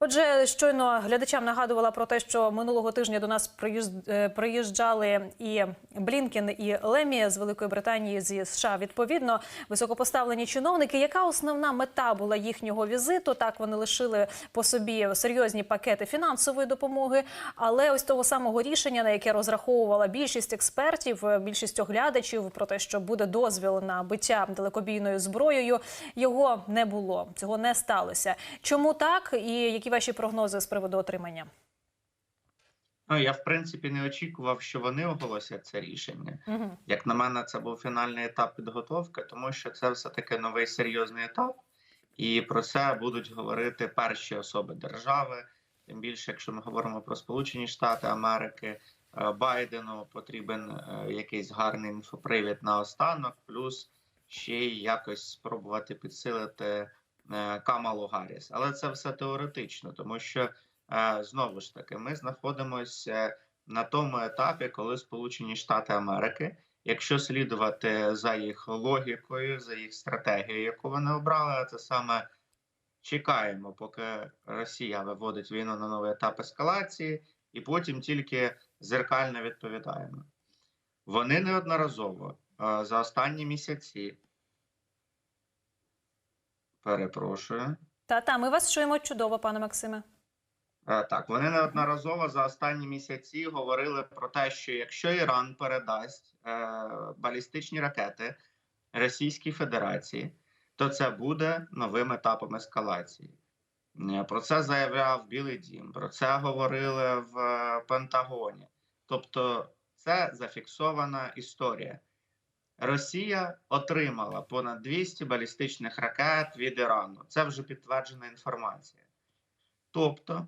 Отже, щойно глядачам нагадувала про те, що минулого тижня до нас е, приїжджали і Блінкен, і Лемі з Великої Британії зі США. Відповідно, високопоставлені чиновники. Яка основна мета була їхнього візиту? Так вони лишили по собі серйозні пакети фінансової допомоги, але ось того самого рішення, на яке розраховувала більшість експертів, більшість оглядачів про те, що буде дозвіл на биття далекобійною зброєю, його не було. Цього не сталося. Чому так? І які ваші прогнози з приводу отримання? Ну, я в принципі не очікував, що вони оголосять це рішення. Угу. Як на мене, це був фінальний етап підготовки, тому що це все таки новий серйозний етап, і про це будуть говорити перші особи держави. Тим більше, якщо ми говоримо про Сполучені Штати Америки, е, Байдену потрібен е, якийсь гарний інфопривід на останок, плюс ще й якось спробувати підсилити Камалу Гарріс. Але це все теоретично, тому що е, знову ж таки ми знаходимося на тому етапі, коли Сполучені Штати Америки, якщо слідувати за їх логікою, за їх стратегією, яку вони обрали, а це саме чекаємо, поки Росія виводить війну на новий етап ескалації, і потім тільки зеркально відповідаємо. Вони неодноразово е, за останні місяці. Перепрошую. Та та ми вас чуємо чудово, пане Максиме. Е, Так, вони неодноразово за останні місяці говорили про те, що якщо Іран передасть е, балістичні ракети Російській Федерації, то це буде новим етапом ескалації. Е, Про це заявляв Білий Дім, про це говорили в Пентагоні. Тобто, це зафіксована історія. Росія отримала понад 200 балістичних ракет від Ірану. Це вже підтверджена інформація. Тобто,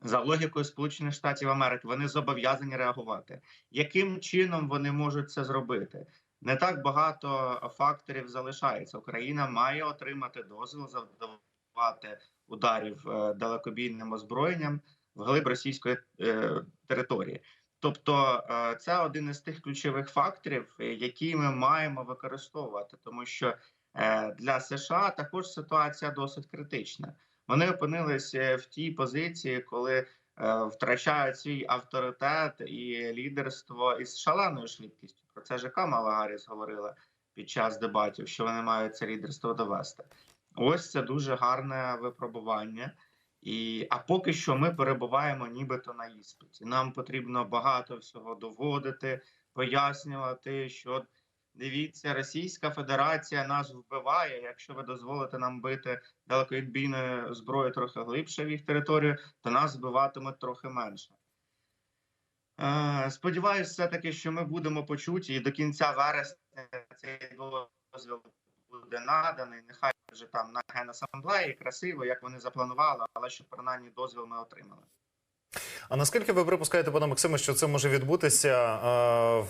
за логікою Сполучених Штатів Америки, вони зобов'язані реагувати. Яким чином вони можуть це зробити? Не так багато факторів залишається. Україна має отримати дозвіл завдавати ударів е, далекобійним озброєнням в глиб російської е, території. Тобто, е, це один із тих ключових факторів, е, які ми маємо використовувати, тому що е, для США також ситуація досить критична. Вони опинилися в тій позиції, коли втрачають свій авторитет і лідерство із шаленою швидкістю. Про це ж Камала Гарріс говорила під час дебатів, що вони мають це лідерство довести. Ось це дуже гарне випробування. І, а поки що ми перебуваємо нібито на іспиті. Нам потрібно багато всього доводити, пояснювати, що дивіться, Російська Федерація нас вбиває. Якщо ви дозволите нам бити далекобійною зброєю трохи глибше в їх територію, то нас вбиватимуть трохи менше. Е, Сподіваюсь, все таки, що ми будемо почуті, і до кінця вересня цей дозвіл буде наданий. Нехай вже там на генасамблеї красиво, як вони запланували, але щоб принаймні дозвіл ми отримали. А наскільки ви припускаєте, пане Максиме, що це може відбутися е,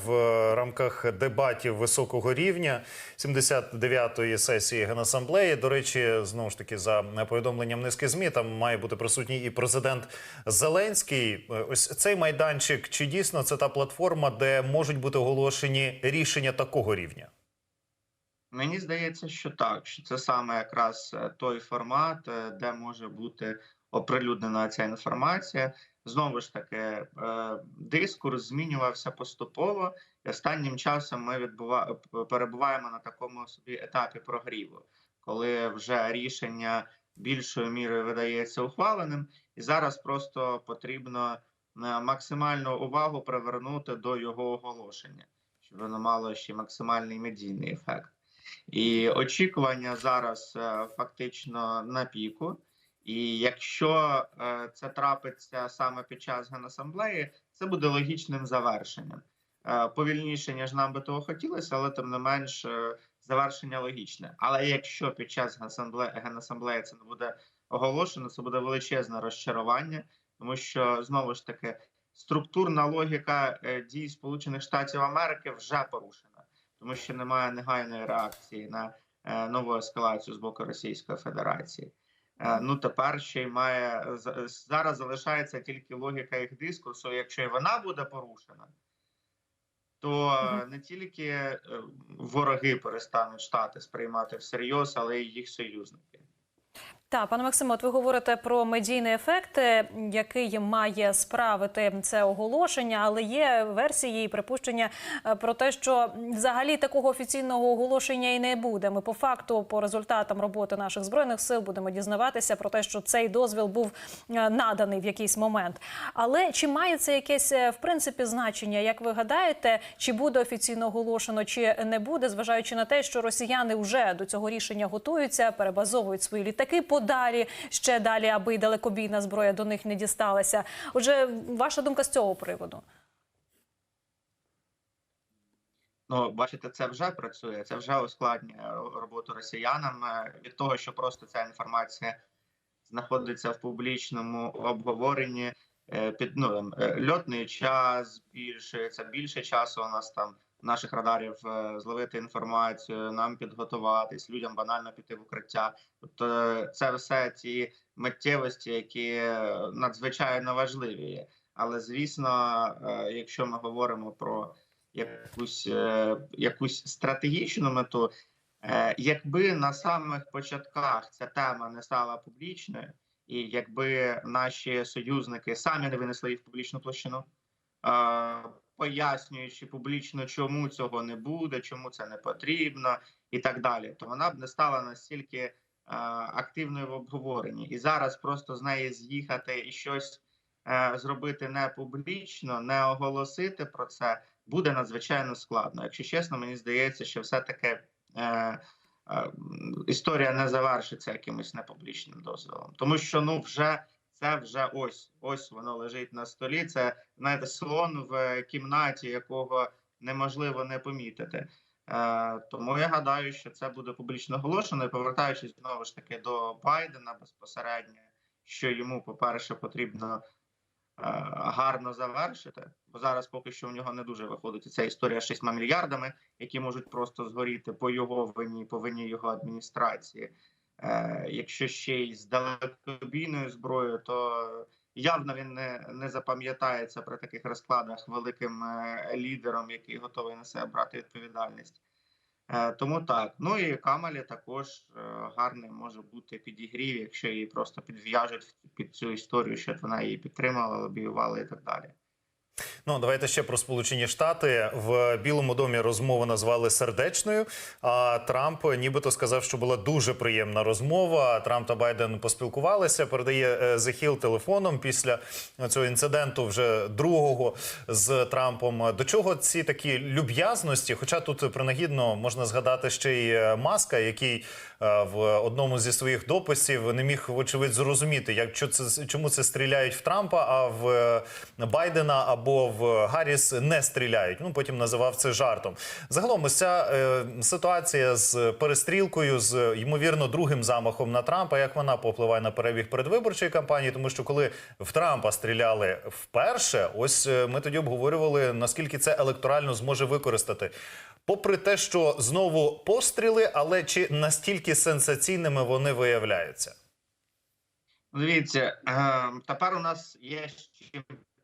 в рамках дебатів високого рівня 79-ї сесії Генасамблеї? До речі, знову ж таки, за повідомленням низки змі, там має бути присутній і президент Зеленський. Ось цей майданчик, чи дійсно це та платформа, де можуть бути оголошені рішення такого рівня? Мені здається, що так, що це саме якраз е, той формат, е, де може бути оприлюднена ця інформація. Знову ж таки, е, дискурс змінювався поступово, останнім часом ми відбува... перебуваємо на такому собі етапі прогріву, коли вже рішення більшою мірою видається ухваленим, і зараз просто потрібно максимальну увагу привернути до його оголошення, щоб воно мало ще максимальний медійний ефект. І очікування зараз е, фактично на піку. І якщо е, це трапиться саме під час генасамблеї, це буде логічним завершенням. Е, повільніше, ніж нам би того хотілося, але тим не менш завершення логічне. Але якщо під час генасамблеї, це не буде оголошено, це буде величезне розчарування, тому що знову ж таки структурна логіка дій Сполучених Штатів Америки вже порушена, тому що немає негайної реакції на е, нову ескалацію з боку Російської Федерації. Е, Ну тепер ще й має зараз залишається тільки логіка їх дискурсу. Якщо і вона буде порушена, то е, не тільки вороги перестануть штати сприймати всерйоз, але й їх союзники. Так, пане Максиме, от ви говорите про медійний ефект, е, який має справити це оголошення, але є версії і припущення е, про те, що взагалі такого офіційного оголошення і не буде. Ми по факту, по результатам роботи наших збройних сил, будемо дізнаватися про те, що цей дозвіл був е, наданий в якийсь момент. Але чи має це якесь в принципі значення? Як ви гадаєте, чи буде офіційно оголошено, чи не буде, зважаючи на те, що росіяни вже до цього рішення готуються, перебазовують свої літаки подалі, ще далі, аби далекобійна зброя до них не дісталася. Отже, ваша думка з цього приводу? Ну, бачите, це вже працює, це вже ускладнює роботу росіянам е, від того, що просто ця інформація знаходиться в публічному обговоренні. е, Під ну е, льотний час збільшується, більше часу у нас там наших радарів е, зловити інформацію, нам підготуватись, людям банально піти в укриття. Тобто, е, це все ті миттєвості, які е, надзвичайно важливі. Але звісно, якщо ми говоримо про якусь, якусь стратегічну мету. Якби на самих початках ця тема не стала публічною, і якби наші союзники самі не винесли її в публічну площину, пояснюючи публічно, чому цього не буде, чому це не потрібно, і так далі, то вона б не стала настільки е, активною в обговоренні. І зараз просто з неї з'їхати і щось е, зробити не публічно, не оголосити про це буде надзвичайно складно. Якщо чесно, мені здається, що все-таки е, е, історія не завершиться якимось непублічним дозволом, тому що ну вже це вже ось ось воно лежить на столі. Це знаєте, слон в кімнаті, якого неможливо не помітити. Е, тому я гадаю, що це буде публічно оголошено. І повертаючись знову ж таки до Байдена безпосередньо, що йому, по-перше, потрібно е, гарно завершити, бо зараз поки що в нього не дуже виходить ця історія з 6 мільярдами, які можуть просто згоріти по його вині, по вині його адміністрації. Е, якщо ще й з далекобійною зброєю, то явно він не, не запам'ятається при таких розкладах великим е, лідером, який готовий на себе брати відповідальність. Е, тому так. Ну і Камалі також гарний може бути підігрів, якщо її просто підв'яжуть під цю історію, що вона її підтримала, лобіювала і так далі. Ну, давайте ще про Сполучені Штати. В Білому домі розмову назвали сердечною. А Трамп нібито сказав, що була дуже приємна розмова. Трамп та Байден поспілкувалися. Передає е, Hill телефоном після цього інциденту, вже другого з Трампом. До чого ці такі люб'язності? Хоча тут принагідно можна згадати ще й е, маска, який е, в одному зі своїх дописів не міг вочевидь зрозуміти, як чому це стріляють в Трампа, а в Байдена або в Гарріс не стріляють. Ну потім називав це жартом. Загалом, ось ця е, ситуація з перестрілкою, з ймовірно другим замахом на Трампа, як вона попливає на перебіг передвиборчої кампанії, тому що коли в Трампа стріляли вперше, ось е, ми тоді обговорювали наскільки це електорально зможе використати. Попри те, що знову постріли, але чи настільки сенсаційними вони виявляються? Дивіться, е, тепер у нас є з чим порівнювати. Е,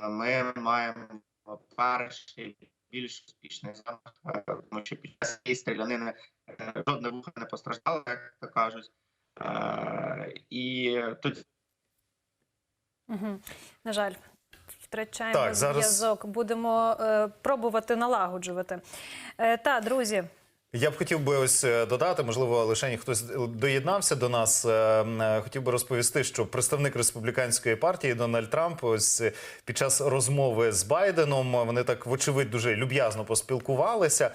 Ми маємо перший більш успішний замах, е, тому що під час цієї стрілянини е, жодне вухо не постраждало, як то кажуть. Е, І тоді Угу. На жаль. Втрачаємо Так, зараз- зв'язок. Будемо е, пробувати налагоджувати. Е, та, друзі, Я б хотів би ось е, додати, можливо, лише хтось доєднався до нас. е, е, Хотів би розповісти, що представник республіканської партії Дональд Трамп ось під час розмови з Байденом вони так вочевидь дуже люб'язно поспілкувалися.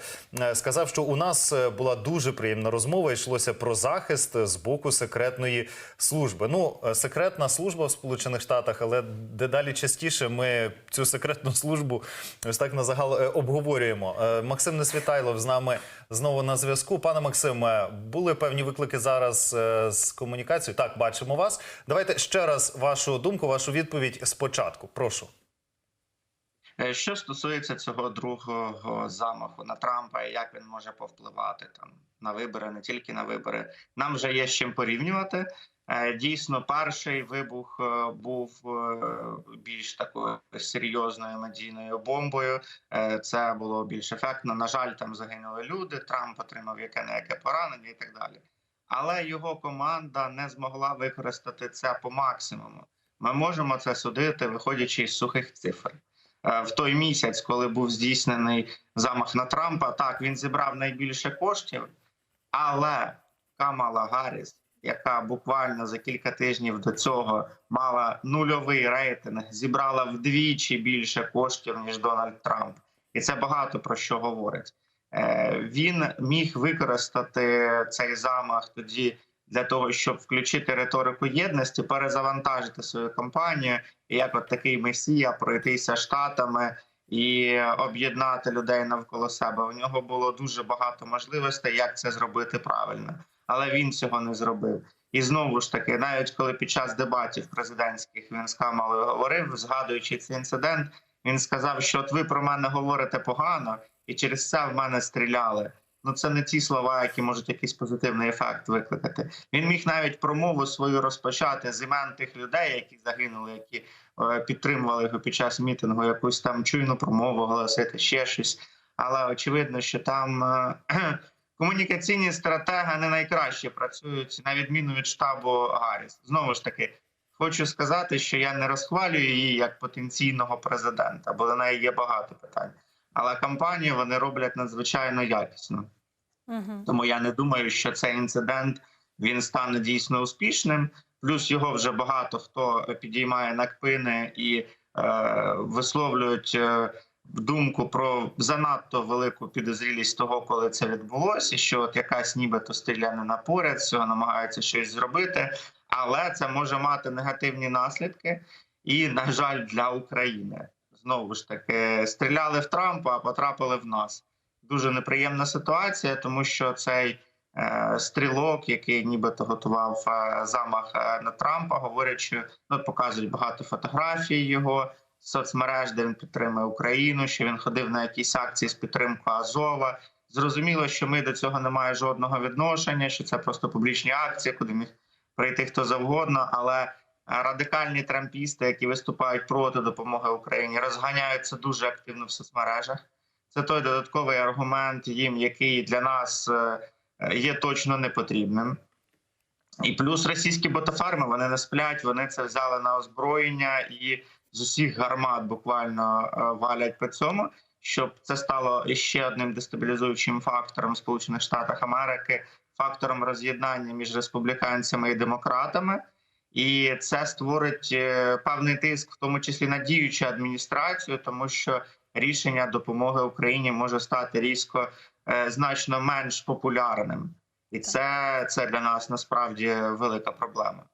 Сказав, що у нас була дуже приємна розмова. Йшлося про захист з боку секретної служби. Ну, секретна служба в Сполучених Штатах, але дедалі частіше ми цю секретну службу ось так на загал обговорюємо. Максим Несвітайлов з нами знову на зв'язку. Пане Максиме, були певні виклики зараз е, з комунікацією. Так, бачимо вас. Давайте ще раз вашу думку, вашу відповідь спочатку. Прошу. Е, Що стосується цього другого замаху на Трампа, і як він може повпливати там на вибори, не тільки на вибори, нам вже є з чим порівнювати. Е, Дійсно, перший вибух е, був е, більш такою серйозною медійною бомбою. Це було більш ефектно. На жаль, там загинули люди. Трамп отримав яке не яке поранення і так далі. Але його команда не змогла використати це по максимуму. Ми можемо це судити, виходячи із сухих цифр. В той місяць, коли був здійснений замах на Трампа, так він зібрав найбільше коштів, але Камала Гарріс, яка буквально за кілька тижнів до цього мала нульовий рейтинг, зібрала вдвічі більше коштів ніж Дональд Трамп, і це багато про що говорить. Е, Він міг використати цей замах тоді для того, щоб включити риторику єдності, перезавантажити свою кампанію і як от такий месія пройтися штатами і об'єднати людей навколо себе. У нього було дуже багато можливостей, як це зробити правильно, але він цього не зробив. І знову ж таки, навіть коли під час дебатів президентських він з Камалою говорив, згадуючи цей інцидент, він сказав, що от ви про мене говорите погано, і через це в мене стріляли. Ну це не ті слова, які можуть якийсь позитивний ефект викликати. Він міг навіть промову свою розпочати з імен тих людей, які загинули, які е, підтримували його під час мітингу, якусь там чуйну промову оголосити, ще щось. Але очевидно, що там е, комунікаційні стратеги не найкраще працюють на відміну від штабу Гарріс. Знову ж таки, хочу сказати, що я не розхвалюю її як потенційного президента, бо до неї є багато питань. Але кампанію вони роблять надзвичайно якісно. Угу. Тому я не думаю, що цей інцидент він стане дійсно успішним. Плюс його вже багато хто підіймає на кпини і е, висловлюють е, думку про занадто велику підозрілість того, коли це відбулося, що от якась нібито стрілянина поряд цього намагається щось зробити, але це може мати негативні наслідки. І, на жаль, для України. Знову ж таки стріляли в Трампа, а потрапили в нас. Дуже неприємна ситуація, тому що цей е, стрілок, який нібито готував е, замах е, на Трампа, говорять, що ну, показують багато фотографій його соцмереж, де він підтримує Україну, що він ходив на якісь акції з підтримкою Азова. Зрозуміло, що ми до цього не маємо жодного відношення, що це просто публічні акції, куди міг прийти хто завгодно, але е, радикальні трампісти, які виступають проти допомоги Україні, розганяються дуже активно в соцмережах. Це той додатковий аргумент їм, який для нас е, є точно не потрібним. І плюс російські ботофарми вони не сплять, вони це взяли на озброєння і з усіх гармат буквально е, валять по цьому, щоб це стало ще одним дестабілізуючим фактором в Сполучених Штатах Америки, фактором роз'єднання між республіканцями і демократами. І це створить е, певний тиск, в тому числі на діючу адміністрацію, тому що рішення допомоги Україні може стати різко е, значно менш популярним, і це, це для нас насправді велика проблема.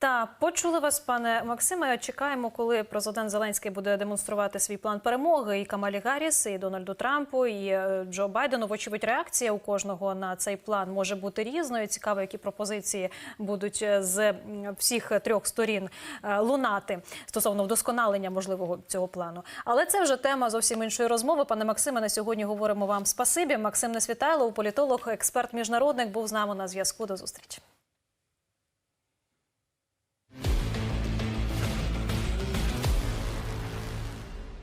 Та почули вас, пане Максиме. Чекаємо, коли президент Зеленський буде демонструвати свій план перемоги і Камалі Гарріс, і Дональду Трампу, і е, Джо Байдену. Вочевидь, реакція у кожного на цей план може бути різною. Цікаво, які пропозиції будуть е, з всіх трьох сторін е, лунати стосовно вдосконалення можливого цього плану. Але це вже тема зовсім іншої розмови. Пане Максиме, на сьогодні говоримо вам спасибі. Максим Несвітайлов, політолог, експерт міжнародник, був з нами на зв'язку. До зустрічі.